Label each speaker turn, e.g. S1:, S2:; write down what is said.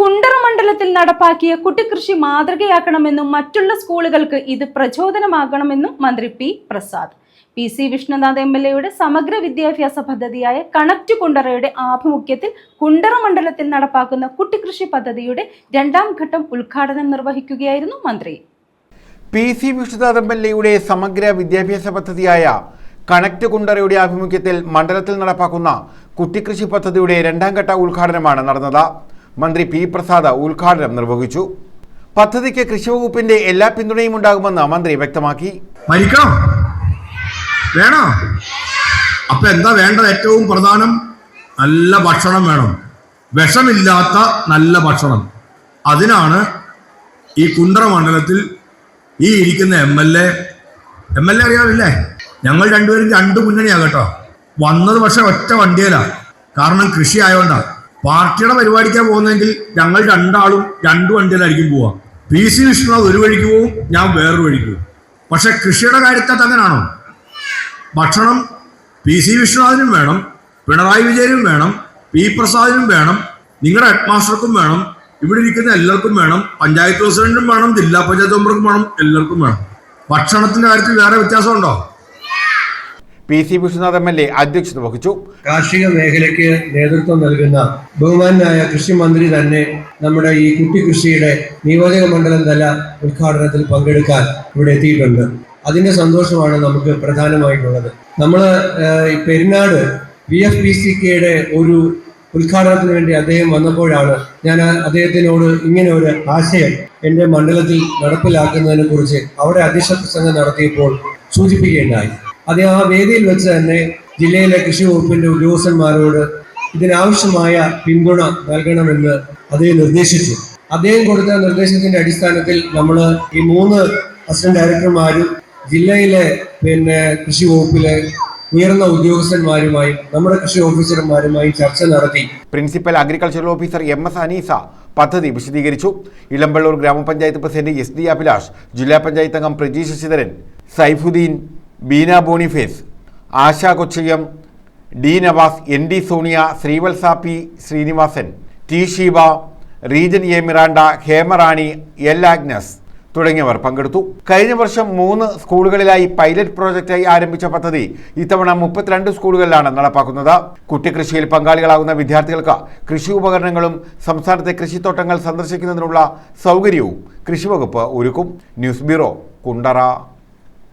S1: കുണ്ടറ മണ്ഡലത്തിൽ നടപ്പാക്കിയ കുട്ടിക്കൃഷി മാതൃകയാക്കണമെന്നും മറ്റുള്ള സ്കൂളുകൾക്ക് ഇത് പ്രചോദനമാകണമെന്നും മന്ത്രി P Prasad. P C Vishnunath M L എയുടെ സമഗ്ര വിദ്യാഭ്യാസ പദ്ധതിയായ കണക്ട് കുണ്ടറയുടെ ആഭിമുഖ്യത്തിൽ കുണ്ടറ മണ്ഡലത്തിൽ നടപ്പാക്കുന്ന കുട്ടിക്കൃഷി പദ്ധതിയുടെ രണ്ടാം ഘട്ടം ഉദ്ഘാടനം നിർവഹിക്കുകയായിരുന്നു മന്ത്രി.
S2: P C Vishnunath M L എയുടെ സമഗ്ര വിദ്യാഭ്യാസ പദ്ധതിയായ കണക്ട് കുണ്ടറയുടെ ആഭിമുഖ്യത്തിൽ മണ്ഡലത്തിൽ നടപ്പാക്കുന്ന കുട്ടിക്കൃഷി പദ്ധതിയുടെ രണ്ടാം ഘട്ട ഉദ്ഘാടനമാണ് നടന്നത്. മന്ത്രി പി പ്രസാദ് ഉദ്ഘാടനം നിർവഹിച്ചു. പദ്ധതിക്ക് കൃഷിവകുപ്പിന്റെ എല്ലാ പിന്തുണയും ഉണ്ടാകുമെന്ന് മന്ത്രി വ്യക്തമാക്കി.
S3: മരിക്കണം വേണോ? അപ്പൊ എന്താ വേണ്ടത്? ഏറ്റവും പ്രധാനം നല്ല ഭക്ഷണം വേണം. വിഷമില്ലാത്ത നല്ല ഭക്ഷണം. അതിനാണ് ഈ കുണ്ടറ മണ്ഡലത്തിൽ ഈ ഇരിക്കുന്ന M L A M L A അറിയാമില്ലേ ഞങ്ങൾ രണ്ടുപേരും രണ്ട് മുന്നണിയാകട്ടോ വന്നത് പക്ഷെ ഒറ്റ വണ്ടിയിലാ. കാരണം കൃഷി ആയതുകൊണ്ടാ പാർട്ടിയുടെ പരിപാടിക്കാൻ പോകുന്നതെങ്കിൽ ഞങ്ങൾ രണ്ടാളും രണ്ട് വണ്ടിയിലായിരിക്കും പോവാ പി സി വിഷ്ണുനാഥ് ഒരു വഴിക്ക് പോവും ഞാൻ വേറൊരു വഴിക്ക് പോവും. പക്ഷെ കൃഷിയുടെ കാര്യത്തിൽ അങ്ങനാണോ ഭക്ഷണം പി സി വിഷ്ണുനാഥിനും വേണം പിണറായി വിജയനും വേണം പി പ്രസാദിനും വേണം നിങ്ങളുടെ ഹെഡ് മാസ്റ്റർക്കും വേണം ഇവിടെ ഇരിക്കുന്ന എല്ലാവർക്കും വേണം പഞ്ചായത്ത് പ്രസിഡന്റും വേണം ജില്ലാ പഞ്ചായത്ത് മെമ്പർക്കും വേണം എല്ലാവർക്കും വേണം. ഭക്ഷണത്തിന്റെ കാര്യത്തിൽ വേറെ വ്യത്യാസമുണ്ടോ?
S2: P C Vishwanath M L A അധ്യക്ഷത വഹിച്ചു.
S4: കാർഷിക മേഖലയ്ക്ക് നേതൃത്വം നൽകുന്ന ബഹുമാനായ കൃഷി മന്ത്രി തന്നെ നമ്മുടെ ഈ കുട്ടി കൃഷിയുടെ നിയോജക മണ്ഡലം തല ഉദ്ഘാടനത്തിൽ പങ്കെടുക്കാൻ ഇവിടെ എത്തിയിട്ടുണ്ട്. അതിന്റെ സന്തോഷമാണ് നമുക്ക് പ്രധാനമായിട്ടുള്ളത്. നമ്മൾ Perunad V F P C കെയുടെ ഒരു ഉദ്ഘാടനത്തിന് വേണ്ടി അദ്ദേഹം വന്നപ്പോഴാണ് ഞാൻ അദ്ദേഹത്തിനോട് ഇങ്ങനെ ഒരു ആശയം എന്റെ മണ്ഡലത്തിൽ നടപ്പിലാക്കുന്നതിനെ കുറിച്ച് അവിടെ അധ്യക്ഷ പ്രസംഗം നടത്തിയപ്പോൾ സൂചിപ്പിക്കുകയുണ്ടായി. അത് ആ വേദിയിൽ വെച്ച് തന്നെ ജില്ലയിലെ കൃഷി വകുപ്പിന്റെ ഉദ്യോഗസ്ഥന്മാരോട് ഇതിനാവശ്യമായ പിന്തുണ നൽകണമെന്ന് അദ്ദേഹം നിർദ്ദേശിച്ചു. അദ്ദേഹം കൊടുത്ത നിർദ്ദേശത്തിന്റെ അടിസ്ഥാനത്തിൽ നമ്മൾ ഈ മൂന്ന് അസിസ്റ്റന്റ് ഡയറക്ടർമാരും ജില്ലയിലെ പിന്നെ കൃഷി വകുപ്പിലെ ഉയർന്ന ഉദ്യോഗസ്ഥന്മാരുമായും നമ്മുടെ കൃഷി ഓഫീസർമാരുമായും ചർച്ച നടത്തി.
S2: Principal agricultural officer M S Aneesa പദ്ധതി വിശദീകരിച്ചു. ഇളമ്പള്ളൂർ ഗ്രാമപഞ്ചായത്ത് പ്രസിഡന്റ് എസ് ഡി അഭിലാഷ് ജില്ലാ പഞ്ചായത്ത് അംഗം Praji Sasidharan Saifuddin Beena Boniface Asha Kochiyam D Navas N D Sonia Srivatsa P Srinivasan T Sheeba Reejan A Miranda Hemarani L Agnes തുടങ്ങിയവർ പങ്കെടുത്തു. കഴിഞ്ഞ വർഷം മൂന്ന് സ്കൂളുകളിലായി പൈലറ്റ് പ്രോജക്റ്റായി ആരംഭിച്ച പദ്ധതി ഇത്തവണ മുപ്പത്തിരണ്ട് സ്കൂളുകളിലാണ് നടപ്പാക്കുന്നത്. കുട്ടിക്കൃഷിയിൽ പങ്കാളികളാകുന്ന വിദ്യാർത്ഥികൾക്ക് കൃഷി ഉപകരണങ്ങളും സംസ്ഥാനത്തെ കൃഷിത്തോട്ടങ്ങൾ സന്ദർശിക്കുന്നതിനുള്ള സൗകര്യവും കൃഷിവകുപ്പ് ഒരുക്കും. News bureau Kundara.